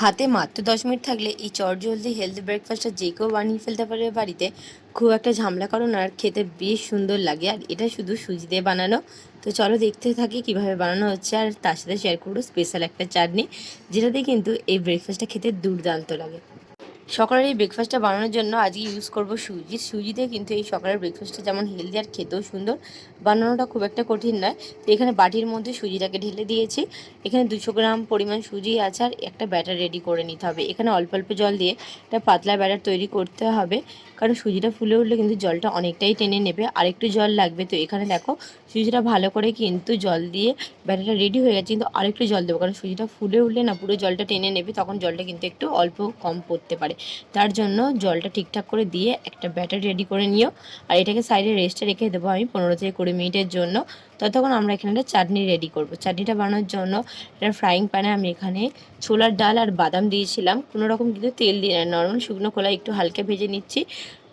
হাতে মাত্র দশ মিনিট থাকলে এই চট জলদি হেলদি ব্রেকফাস্টটা যে কেউ বানিয়ে ফেলতে পারবে বাড়িতে, খুব একটা ঝামেলা করো না, আর খেতে বেশ সুন্দর লাগে। আর এটা শুধু সুজি দিয়ে বানানো। তো চলো দেখতে থাকি কীভাবে বানানো হচ্ছে, আর তার সাথে শেয়ার করব স্পেশাল একটা চাটনি, যেটাতে কিন্তু এই ব্রেকফাস্টটা খেতে দুর্দান্ত লাগে। সকালের এই ব্রেকফাস্টটা বানানোর জন্য আজকে ইউজ করব সুজি। সুজিতে কিন্তু এই সকালের ব্রেকফাস্টটা যেমন হেলদি আর খেতেও সুন্দর, বানানোটা খুব একটা কঠিন নয়। তো এখানে বাটির মধ্যে সুজিটাকে ঢেলে দিয়েছি। এখানে দুশো গ্রাম পরিমাণ সুজি আছে আর একটা ব্যাটার রেডি করে নিতে হবে। এখানে অল্প অল্প জল দিয়ে একটা পাতলা ব্যাটার তৈরি করতে হবে, কারণ সুজিটা ফুলে উঠলে কিন্তু জলটা অনেকটাই টেনে নেবে। আর একটু জল লাগবে, তো এখানে দেখো সুজিটা ভালো করে কিন্তু জল দিয়ে ব্যাটারটা রেডি হয়ে গেছে, কিন্তু আরেকটু জল দেবো, কারণ সুজিটা ফুলে উঠলে না পুরো জলটা টেনে নেবে, তখন জলটা কিন্তু একটু অল্প কম পড়তে পারে। তার জন্য জলটা ঠিকঠাক করে দিয়ে একটা ব্যাটার রেডি করে নিও। আর এটাকে সাইডে রেস্টে রেখে দেবো আমি পনেরো থেকে কুড়ি মিনিটের জন্য। ততক্ষণ আমরা এখানে একটা চাটনি রেডি করব। চাটনিটা বানানোর জন্য একটা ফ্রাইং প্যানে আমি এখানে ছোলার ডাল আর বাদাম দিয়েছিলাম। কোনো রকম কিন্তু তেল দিয়ে নর্মাল শুকনো খোলা একটু হালকা ভেজে নিচ্ছি।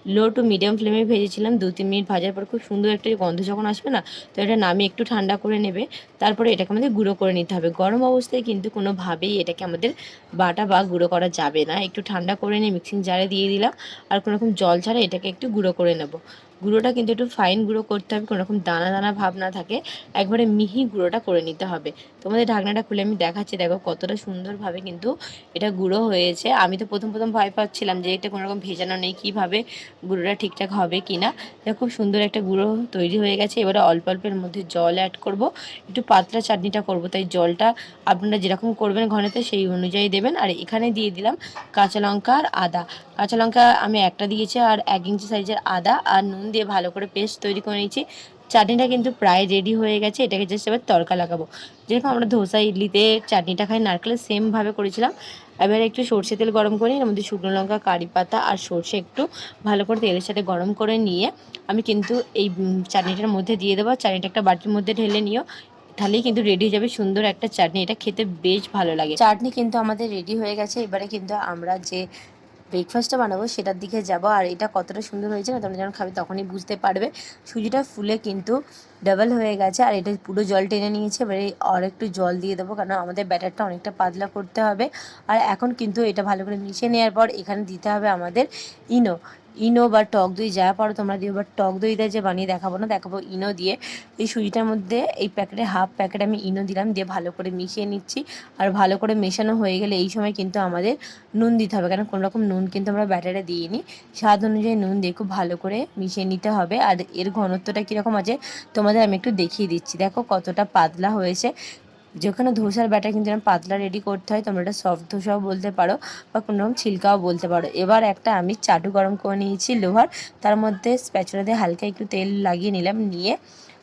লো টু মিডিয়াম ফ্লেমে ভেজেছিলাম, দু তিন মিনিট ভাজার পর খুব সুন্দর একটা গন্ধ যখন আসবে না, তো এটা নামিয়ে একটু ঠান্ডা করে নেবে। তারপরে এটাকে আমাদের গুঁড়ো করে নিতে হবে। গরম অবস্থায় কিন্তু কোনোভাবেই এটাকে আমাদের বাটা বা গুঁড়ো করা যাবে না। একটু ঠান্ডা করে নিয়ে মিক্সিং জারে দিয়ে দিলাম, আর কোনোরকম জল ছাড়া এটাকে একটু গুঁড়ো করে নেব। গুঁড়োটা কিন্তু একটু ফাইন গুঁড়ো করতে হবে, কোনো রকম দানা দানা ভাব না থাকে। একবারে মিহি গুঁড়োটা করে নিতে হবে। তোমাদের ঢাকনাটা খুলে আমি দেখাচ্ছি, দেখো কতটা সুন্দরভাবে কিন্তু এটা গুঁড়ো হয়েছে। আমি তো প্রথম প্রথম ভয় পাচ্ছিলাম যে এটা কোনো রকম ভেজানো নেই, কীভাবে গুঁড়োটা ঠিকঠাক হবে কি না খুব সুন্দর একটা গুঁড়ো তৈরি হয়ে গেছে। এবারে অল্প অল্পের মধ্যে জল অ্যাড করব। একটু পাতলা চাটনিটা করব, তাই জলটা আপনারা যেরকম করবেন ঘনেতে সেই অনুযায়ী দেবেন। আর এখানে দিয়ে দিলাম কাঁচা লঙ্কা আর আদা। কাঁচা লঙ্কা আমি একটা দিয়েছি আর এক ইঞ্চি সাইজের আদা আর নুন দিয়ে ভালো করে পেস্ট তৈরি করে নিয়েছি। চাটনিটা কিন্তু প্রায় রেডি হয়ে গেছে, এটাকে জাস্ট এবার তড়কা লাগাবো। যেরকম আমরা ধোসা, ইডলিতে চাটনিটা খাই, নারকেলের সেমভাবে করেছিলাম। এবার একটু সর্ষে তেল গরম করে, এর মধ্যে শুকনো লঙ্কা, কারি পাতা আর সর্ষে একটু ভালো করে তেলের সাথে গরম করে নিয়ে আমি কিন্তু এই চাটনিটার মধ্যে দিয়ে দেবো। চাটনিটা একটা বাটির মধ্যে ঢেলে নিও, তাহলেই কিন্তু রেডি হয়ে যাবে সুন্দর একটা চাটনি। এটা খেতে বেশ ভালো লাগে। চাটনি কিন্তু আমাদের রেডি হয়ে গেছে। এবারে কিন্তু আমরা যে ব্রেকফাস্টটা বানাবো, সেটার দিকে যাব। আর এটা কতটা সুন্দর হয়েছে না, তোমরা যখন খাবে তখনই বুঝতে পারবে। সুজিটা ফুলে কিন্তু ডাবল হয়ে গেছে, আর এটা পুরো জল টেনে নিয়েছে। এবারে আর একটু জল দিয়ে দেবো, কারণ আমাদের ব্যাটারটা অনেকটা পাতলা করতে হবে। আর এখন কিন্তু এটা ভালো করে মিশিয়ে নেওয়ার পর এখানে দিতে হবে আমাদের ইনো। ইনো বা টক দই, যা পারো তোমরা দিও বা টক দই দিয়ে যে বানিয়ে দেখাবো না, দেখাবো ইনো দিয়ে। এই সুজিটার মধ্যে এই প্যাকেটে, হাফ প্যাকেট আমি ইনো দিলাম, দিয়ে ভালো করে মিশিয়ে নিচ্ছি। আর ভালো করে মেশানো হয়ে গেলে এই সময় কিন্তু আমাদের নুন দিতে হবে, কারণ কোনো রকম নুন কিন্তু আমরা ব্যাটারে দিইনি। স্বাদ অনুযায়ী নুন দিয়ে খুব ভালো করে মিশিয়ে নিতে হবে। আর এর ঘনত্বটা কীরকম আছে, তোমাদের আমি একটু দেখিয়ে দিচ্ছি। দেখো কতটা পাতলা হয়েছে। যেখানে ধোসার ব্যাটার কিন্তু যেরকম পাতলা রেডি করতে হয়, তোমরা এটা সফট ধোসাও বলতে পারো বা কোনো রকম ছিলকাও বলতে পারো। এবার একটা আমি চাটু গরম করে নিয়েছি লোহার, তার মধ্যে স্প্যাচুলা দিয়ে হালকা একটু তেল লাগিয়ে নিলাম, নিয়ে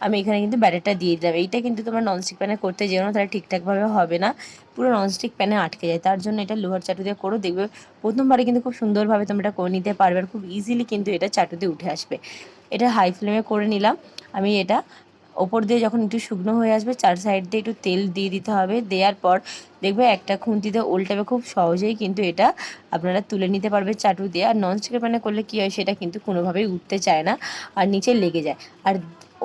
আমি এখানে কিন্তু ব্যাটারটা দিয়ে দিলাম। এইটা কিন্তু তোমরা ননস্টিক প্যানে করতে যেও না, তাহলে ঠিকঠাকভাবে হবে না। পুরো ননস্টিক প্যানে আটকে যায়, তার জন্য এটা লোহার চাটু দিয়ে করো, দেখবে প্রথমবারে কিন্তু খুব সুন্দরভাবে তোমরা এটা করে নিতে পারবে আর খুব ইজিলি কিন্তু এটা চাটু দিয়ে উঠে আসবে। এটা হাই ফ্লেমে করে নিলাম, আমি এটা ওপর দিয়ে যখন একটু শুকনো হয়ে আসবে, চার সাইড দিয়ে একটু তেল দিয়ে দিতে হবে। দেওয়ার পর দেখবে একটা খুন্তিতে উল্টাবে খুব সহজেই কিন্তু এটা আপনারা তুলে নিতে পারবে চাটু দিয়ে। আর ননস্টিকের প্যানে করলে কী হয়, সেটা কিন্তু কোনোভাবেই উঠতে চায় না আর নিচে লেগে যায়। আর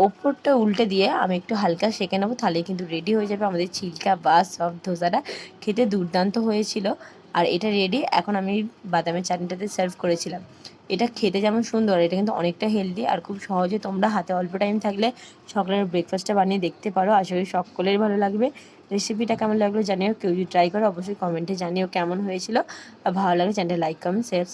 ওপরটা উল্টে দিয়ে আমি একটু হালকা সেঁকে নেব তাহলে কিন্তু রেডি হয়ে যাবে। আমাদের চিল্কা বা সফট ধোসাটা খেতে দুর্দান্ত হয়েছিল। আর এটা রেডি এখন আমি বাদামের চাটনিটাতে সার্ভ করেছিলাম। এটা খেতে যেমন সুন্দর, এটা কিন্তু অনেকটা হেলদি আর খুব সহজে তোমরা হাতে অল্প টাইম থাকলে সকালের ব্রেকফাস্টটা বানিয়ে দেখতে পারো। আশা করি সকলের ভালো লাগবে। রেসিপিটা কেমন লাগল জানিও, কেউ যদি ট্রাই করো, অবশ্যই কমেন্টে জানিও কেমন হয়েছিল। আর ভালো লাগে চ্যানেলটা লাইক কমেন্ট শেয়ার